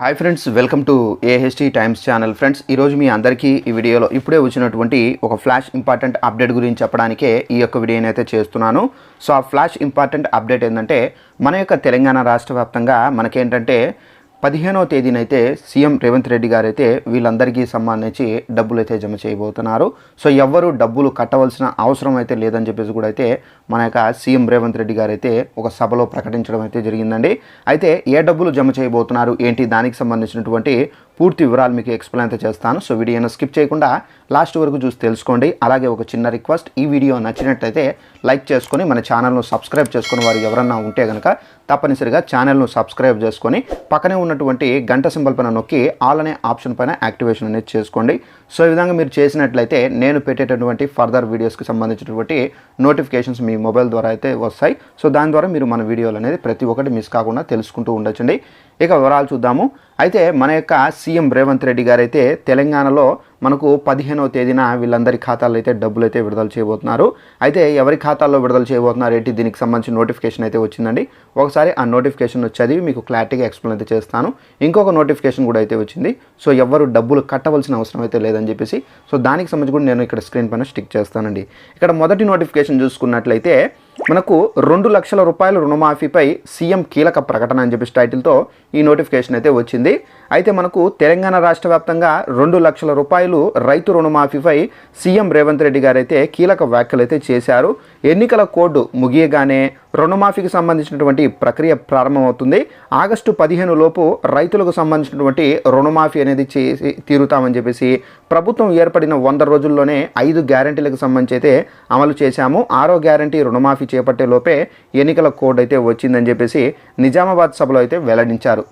Hi friends welcome to AHT Times channel friends ఈరోజు మీ అందరికీ ఈ వీడియోలో ఇప్పుడే వచ్చినటువంటి ఒక ఫ్లాష్ ఇంపార్టెంట్ అప్డేట్ గురించి చెప్పడానికే ఈ యొక్క వీడియోని అయితే చేస్తున్నాను. సో ఆ ఫ్లాష్ ఇంపార్టెంట్ అప్డేట్ ఏంటంటే మన యొక్క తెలంగాణ రాష్ట్ర వ్యాప్తంగా మనకేంటంటే పదిహేనవ తేదీనైతే సీఎం రేవంత్ రెడ్డి గారైతే వీళ్ళందరికీ సంబంధించి డబ్బులు అయితే జమ చేయబోతున్నారు. సో ఎవ్వరు డబ్బులు కట్టవలసిన అవసరం అయితే లేదని చెప్పేసి కూడా అయితే మన యొక్క సీఎం రేవంత్ రెడ్డి గారైతే ఒక సభలో ప్రకటించడం అయితే జరిగిందండి. అయితే ఏ డబ్బులు జమ చేయబోతున్నారు? ఏంటి? దానికి సంబంధించినటువంటి పూర్తి వివరాలు మీకు ఎక్స్ప్లెయిన్ అయితే చేస్తాను. సో వీడియోను స్కిప్ చేయకుండా లాస్ట్ వరకు చూసి తెలుసుకోండి. అలాగే ఒక చిన్న రిక్వెస్ట్ ఈ వీడియో నచ్చినట్లయితే లైక్ చేసుకొని మన ఛానల్ను సబ్స్క్రైబ్ చేసుకుని వారు ఎవరన్నా ఉంటే కనుక తప్పనిసరిగా ఛానల్ను సబ్స్క్రైబ్ చేసుకొని పక్కనే ఉన్నటువంటి గంట సింబల్ పైన నొక్కి ఆల్ అనే ఆప్షన్ పైన యాక్టివేషన్ అనేది చేసుకోండి. సో ఈ విధంగా మీరు చేసినట్లయితే నేను పెట్టేటటువంటి ఫర్దర్ వీడియోస్కి సంబంధించినటువంటి నోటిఫికేషన్స్ మీ మొబైల్ ద్వారా అయితే వస్తాయి. సో దాని ద్వారా మీరు మన వీడియోలు అనేది ప్రతి ఒక్కటి మిస్ కాకుండా తెలుసుకుంటూ ఉండొచ్చండి. ఇక వివరాలు చూద్దాము. అయితే మన యొక్క సీఎం రేవంత్ రెడ్డి గారు అయితే తెలంగాణలో మనకు పదిహేనవ తేదీన వీళ్ళందరి ఖాతాల్లో అయితే డబ్బులు అయితే విడుదల చేయబోతున్నారు. అయితే ఎవరి ఖాతాల్లో విడుదల చేయబోతున్నారు ఏంటి? దీనికి సంబంధించిన నోటిఫికేషన్ అయితే వచ్చిందండి. ఒకసారి ఆ నోటిఫికేషన్ చదివి మీకు క్లారిటీగా ఎక్స్ప్లెయిన్ అయితే చేస్తాను. ఇంకొక నోటిఫికేషన్ కూడా అయితే వచ్చింది. సో ఎవరు డబ్బులు కట్టవలసిన అవసరం అయితే లేదని చెప్పేసి సో దానికి సంబంధించి కూడా నేను ఇక్కడ స్క్రీన్ పైన స్టిక్ చేస్తానండి. ఇక్కడ మొదటి నోటిఫికేషన్ చూసుకున్నట్లయితే మనకు రెండు లక్షల రూపాయల రుణమాఫీపై సీఎం కీలక ప్రకటన అని చెప్పేసి టైటిల్తో ఈ నోటిఫికేషన్ అయితే వచ్చింది. అయితే మనకు తెలంగాణ రాష్ట్ర వ్యాప్తంగా రెండు లక్షల రూపాయలు రైతు రుణమాఫీపై సీఎం రేవంత్ రెడ్డి గారు అయితే కీలక వ్యాఖ్యలు అయితే చేశారు. ఎన్నికల కోడ్ ముగియగానే రుణమాఫీకి సంబంధించినటువంటి ప్రక్రియ ప్రారంభమవుతుంది. ఆగస్టు పదిహేను లోపు రైతులకు సంబంధించినటువంటి రుణమాఫీ అనేది చేసి తీరుతామని చెప్పేసి ప్రభుత్వం ఏర్పడిన వంద రోజుల్లోనే ఐదు గ్యారంటీలకు సంబంధించి అయితే అమలు చేశాము. ఆరో గ్యారంటీ రుణమాఫీ చేపట్టే లోపే ఎన్నికల కోడ్ అయితే వచ్చిందని చెప్పేసి నిజామాబాద్ సభలో అయితే వెల్లడించారు.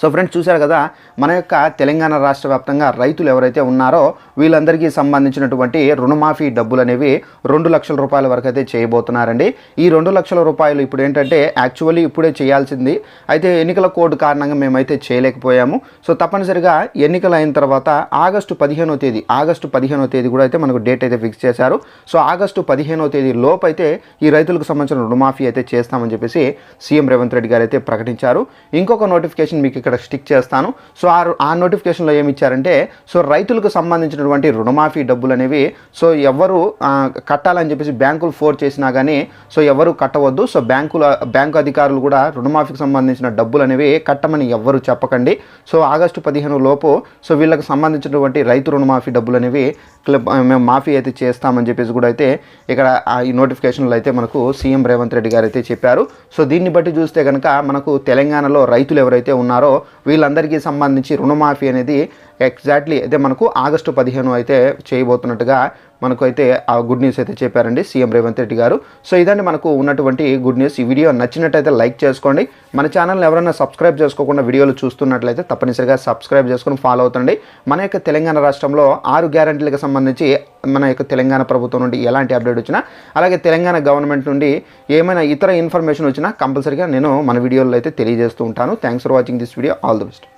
సో ఫ్రెండ్స్ చూశారు కదా మన యొక్క తెలంగాణ రాష్ట్ర వ్యాప్తంగా రైతులు ఎవరైతే ఉన్నారో వీళ్ళందరికీ సంబంధించినటువంటి రుణమాఫీ డబ్బులు అనేవి రెండు లక్షల రూపాయల వరకు అయితే చేయబోతున్నారండి. ఈ రెండు లక్షల రూపాయలు ఇప్పుడు ఏంటంటే యాక్చువల్లీ ఇప్పుడే చేయాల్సింది. అయితే ఎన్నికల కోడ్ కారణంగా మేమైతే చేయలేకపోయాము. సో తప్పనిసరిగా ఎన్నికలు అయిన తర్వాత ఆగస్టు పదిహేనో తేదీ ఆగస్టు పదిహేనో తేదీ కూడా అయితే మనకు డేట్ అయితే ఫిక్స్ చేశారు. సో ఆగస్టు పదిహేనో తేదీ లోపు అయితే ఈ రైతులకు సంబంధించిన రుణమాఫీ అయితే చేస్తామని చెప్పేసి సీఎం రేవంత్ రెడ్డి గారు అయితే ప్రకటించారు. ఇంకొక నోటిఫికేషన్ మీకు ఇక్కడ స్టిక్ చేస్తాను. సో ఆ ఆ నోటిఫికేషన్లో ఏమి ఇచ్చారంటే సో రైతులకు సంబంధించినటువంటి రుణమాఫీ డబ్బులు అనేవి సో ఎవరు కట్టాలని చెప్పేసి బ్యాంకులు ఫోర్ చేసినా కానీ సో ఎవరు కట్టవద్దు. సో బ్యాంకుల బ్యాంకు అధికారులు కూడా రుణమాఫీకి సంబంధించిన డబ్బులు అనేవి కట్టమని ఎవ్వరు చెప్పకండి. సో ఆగస్టు పదిహేను లోపు సో వీళ్ళకి సంబంధించినటువంటి రైతు రుణమాఫీ డబ్బులు అనేవి మేము మాఫీ అయితే చేస్తామని చెప్పేసి కూడా అయితే ఇక్కడ ఆ ఈ నోటిఫికేషన్లో అయితే మనకు సీఎం రేవంత్ రెడ్డి గారు అయితే చెప్పారు. సో దీన్ని బట్టి చూస్తే కనుక మనకు తెలంగాణలో రైతులు ఎవరైతే ఉన్నారో ఉన్నారో వీళ్ళందరికీ సంబంధించి రుణమాఫీ అనేది ఎగ్జాక్ట్లీ అయితే మనకు ఆగస్టు పదిహేను అయితే చేయబోతున్నట్టుగా మనకు అయితే ఆ గుడ్ న్యూస్ అయితే చెప్పారండి సీఎం రేవంత్ రెడ్డి గారు. సో ఇదండి మనకు ఉన్నటువంటి గుడ్ న్యూస్ ఈ వీడియో నచ్చినట్టయితే లైక్ చేసుకోండి. మన ఛానల్ని ఎవరైనా సబ్స్క్రైబ్ చేసుకోకుండా వీడియోలు చూస్తున్నట్లయితే తప్పనిసరిగా సబ్స్క్రైబ్ చేసుకుని ఫాలో అవుతండి. మన యొక్క తెలంగాణ రాష్ట్రంలో ఆరు గ్యారంటీలకు సంబంధించి మన యొక్క తెలంగాణ ప్రభుత్వం నుండి ఎలాంటి అప్డేట్ వచ్చినా అలాగే తెలంగాణ గవర్నమెంట్ నుండి ఏమైనా ఇతర ఇన్ఫర్మేషన్ వచ్చినా కంపల్సరీగా నేను మన వీడియోలో అయితే తెలియజేస్తూ ఉంటాను. Thanks for watching this video all the best